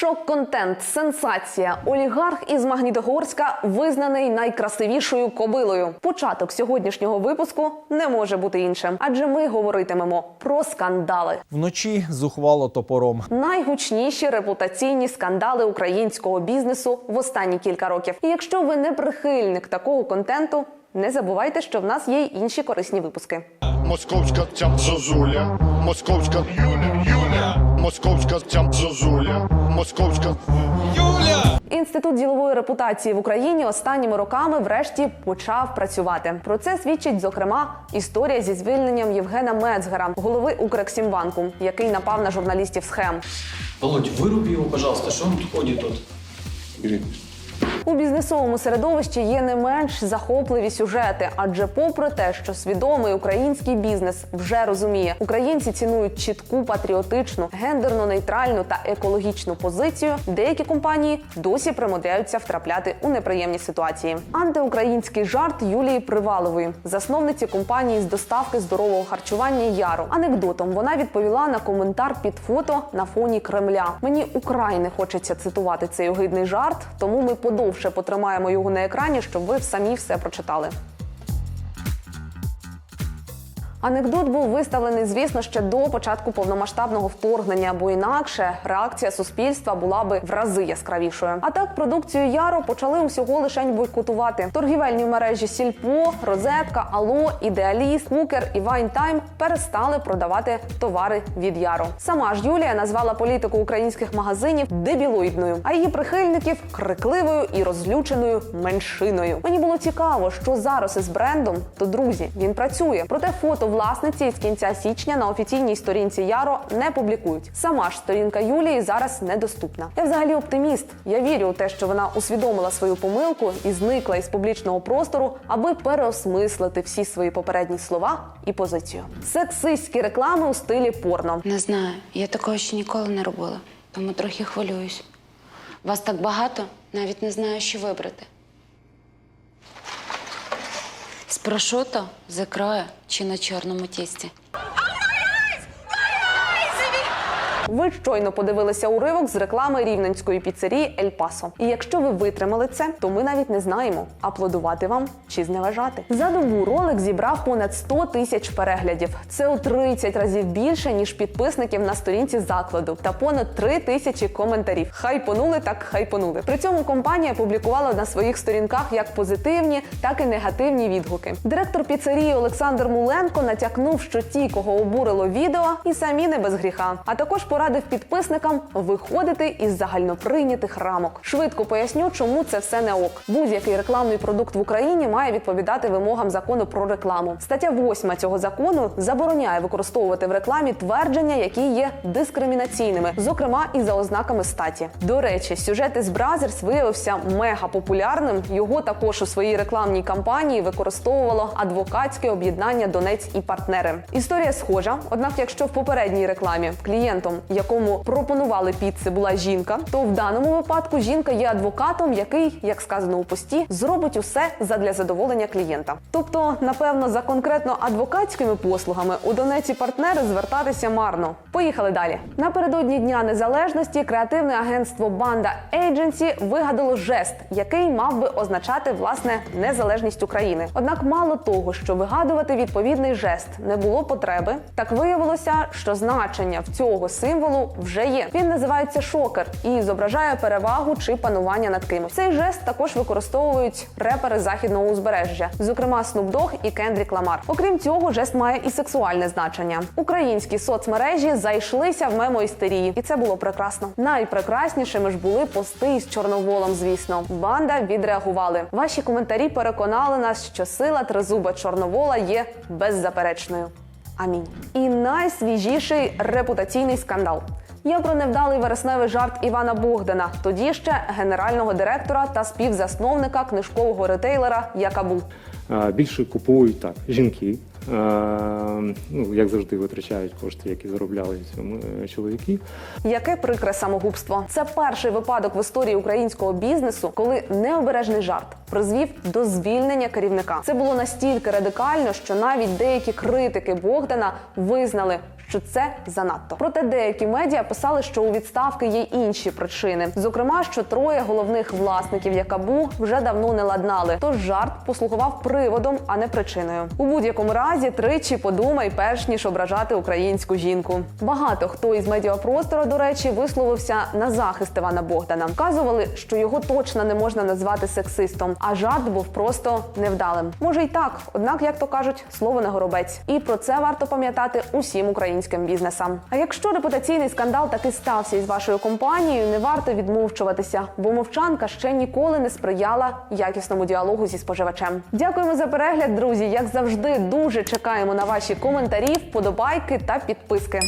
Шок-контент, сенсація. Олігарх із Магнітогорська визнаний найкрасивішою кобилою. Початок сьогоднішнього випуску не може бути іншим, адже ми говоритимемо про скандали. Вночі зухвало топором. Найгучніші репутаційні скандали українського бізнесу в останні кілька років. І якщо ви не прихильник такого контенту, не забувайте, що в нас є й інші корисні випуски. Московська ця зозуля, московська Юля, Юля, московська ця зозуля, московська Інститут ділової репутації в Україні останніми роками врешті почав працювати. Про це свідчить зокрема історія зі звільненням Євгена Мецгера, голови Укрексімбанку, який напав на журналістів схем. Володь, вируби його, пожалуйста, що він тут ходит тут? У бізнесовому середовищі є не менш захопливі сюжети, адже, попри те, що свідомий український бізнес вже розуміє, українці цінують чітку патріотичну, гендерно-нейтральну та екологічну позицію. Деякі компанії досі примудряються втрапляти у неприємні ситуації. Антиукраїнський жарт Юлії Привалової, засновниці компанії з доставки здорового харчування Яру. Анекдотом вона відповіла на коментар під фото на фоні Кремля. Мені украй не хочеться цитувати цей огидний жарт, тому ми подовше потримаємо його на екрані, щоб ви самі все прочитали. Анекдот був виставлений, звісно, ще до початку повномасштабного вторгнення, бо інакше реакція суспільства була би в рази яскравішою. А так продукцію Яро почали усього лишень бойкотувати. Торгівельні мережі Сільпо, Розетка, Ало, Ідеаліст, Кукер і Вайнтайм перестали продавати товари від Яро. Сама ж Юлія назвала політику українських магазинів дебілоїдною, а її прихильників крикливою і розлюченою меншиною. Мені було цікаво, що зараз із брендом, то друзі, він працює. Проте фото власниці з кінця січня на офіційній сторінці Яро не публікують. Сама ж сторінка Юлії зараз недоступна. Я взагалі оптиміст. Я вірю у те, що вона усвідомила свою помилку і зникла із публічного простору, аби переосмислити всі свої попередні слова і позицію. Сексистські реклами у стилі порно. Не знаю, я такого ще ніколи не робила, тому трохи хвилююсь. Вас так багато, навіть не знаю, що вибрати. З прошуто, з ікрою чи на чорному тісті. Ви щойно подивилися уривок з реклами рівненської піцерії Ель Пасо. І якщо ви витримали це, то ми навіть не знаємо, аплодувати вам чи зневажати. За добу ролик зібрав понад 100 тисяч переглядів. Це у 30 разів більше ніж підписників на сторінці закладу, та понад 3 тисячі коментарів. Хайпонули так хайпонули. При цьому компанія публікувала на своїх сторінках як позитивні, так і негативні відгуки. Директор піцерії Олександр Муленко натякнув, що ті, кого обурило відео, і самі не без гріха. А також порадив підписникам виходити із загальноприйнятих рамок. Швидко поясню, чому це все не ок. Будь-який рекламний продукт в Україні має відповідати вимогам закону про рекламу. Стаття 8 цього закону забороняє використовувати в рекламі твердження, які є дискримінаційними, зокрема і за ознаками статі. До речі, сюжет із Бразерс виявився мега популярним. Його також у своїй рекламній кампанії використовувало адвокатське об'єднання Донець і партнери. Історія схожа, однак, якщо в попередній рекламі клієнтом, якому пропонували піци, була жінка, то в даному випадку жінка є адвокатом, який, як сказано у пості, зробить усе задля задоволення клієнта. Тобто, напевно, за конкретно адвокатськими послугами у Донеці партнери звертатися марно. Поїхали далі. Напередодні Дня Незалежності креативне агентство Банда Agency вигадало жест, який мав би означати власне незалежність України. Однак, мало того, що вигадувати відповідний жест не було потреби, так виявилося, що значення в цього символу вже є. Він називається шокер і зображає перевагу чи панування над кимось. Цей жест також використовують репери західного узбережжя, зокрема Snoop Dogg і Кендрік Ламар. Окрім цього, жест має і сексуальне значення. Українські соцмережі зайшлися в мемоістерії, і це було прекрасно. Найпрекраснішими ж були пости із чорноволом. Звісно, банда відреагували. Ваші коментарі переконали нас, що сила тризуба чорновола є беззаперечною. Амінь. І найсвіжіший репутаційний скандал. Я про невдалий вересневий жарт Івана Богдана, тоді ще генерального директора та співзасновника книжкового ретейлера Якабу. Більше купують так жінки, ну як завжди витрачають кошти, які заробляли цьому е, чоловіки. Яке прикре самогубство? Це перший випадок в історії українського бізнесу, коли необережний жарт призвів до звільнення керівника. Це було настільки радикально, що навіть деякі критики Богдана визнали, що це занадто. Проте деякі медіа писали, що у відставки є інші причини. Зокрема, що троє головних власників ЯКАБУ вже давно не ладнали. Тож жарт послугував приводом, а не причиною. У будь-якому разі тричі подумай, перш ніж ображати українську жінку. Багато хто із медіапростору, до речі, висловився на захист Івана Богдана. Вказували, що його точно не можна назвати сексистом, а жарт був просто невдалим. Може й так, однак, як то кажуть, слово не горобець. І про це варто пам'ятати усім українським бізнесам. А якщо репутаційний скандал таки стався із вашою компанією, не варто відмовчуватися, бо мовчанка ще ніколи не сприяла якісному діалогу зі споживачем. Дякуємо за перегляд, друзі. Як завжди, дуже чекаємо на ваші коментарі, вподобайки та підписки.